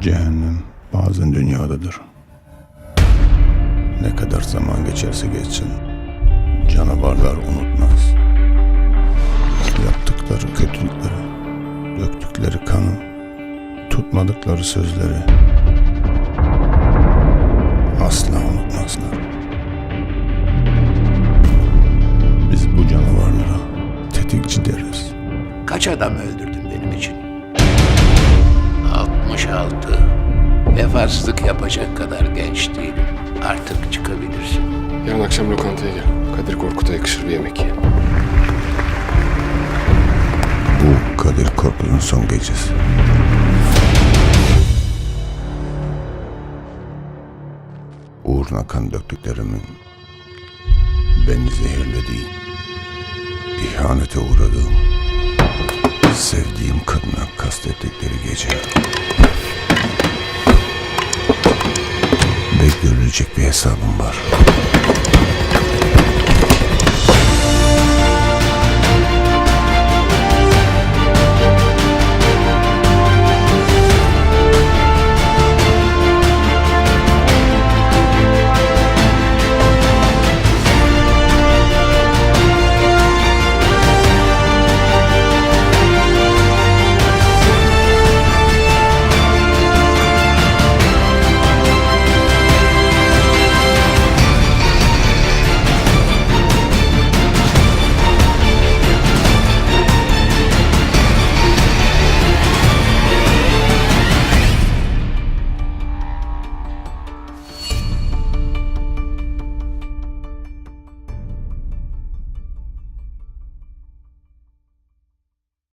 Cehennem bazen dünyadadır. Ne kadar zaman geçerse geçsin canavarlar unutmaz. Yaptıkları kötülükleri, döktükleri kanı, tutmadıkları sözleri asla unutmazlar. Biz bu canavarlara tetikçi deriz. Kaç adam öldürdün benim için? 66. Vefasızlık yapacak kadar genç değilim. Artık çıkabilirsin. Yarın akşam lokantaya gel. Kadir Korkut'a yakışır bir yemek ye. Bu Kadir Korkut'un son gecesi. Uğruna kan döktüklerimin beni zehirlediği, ihanete uğradığım, sevdiğim kadına kastettikleri gece. Ve görülecek bir hesabım var.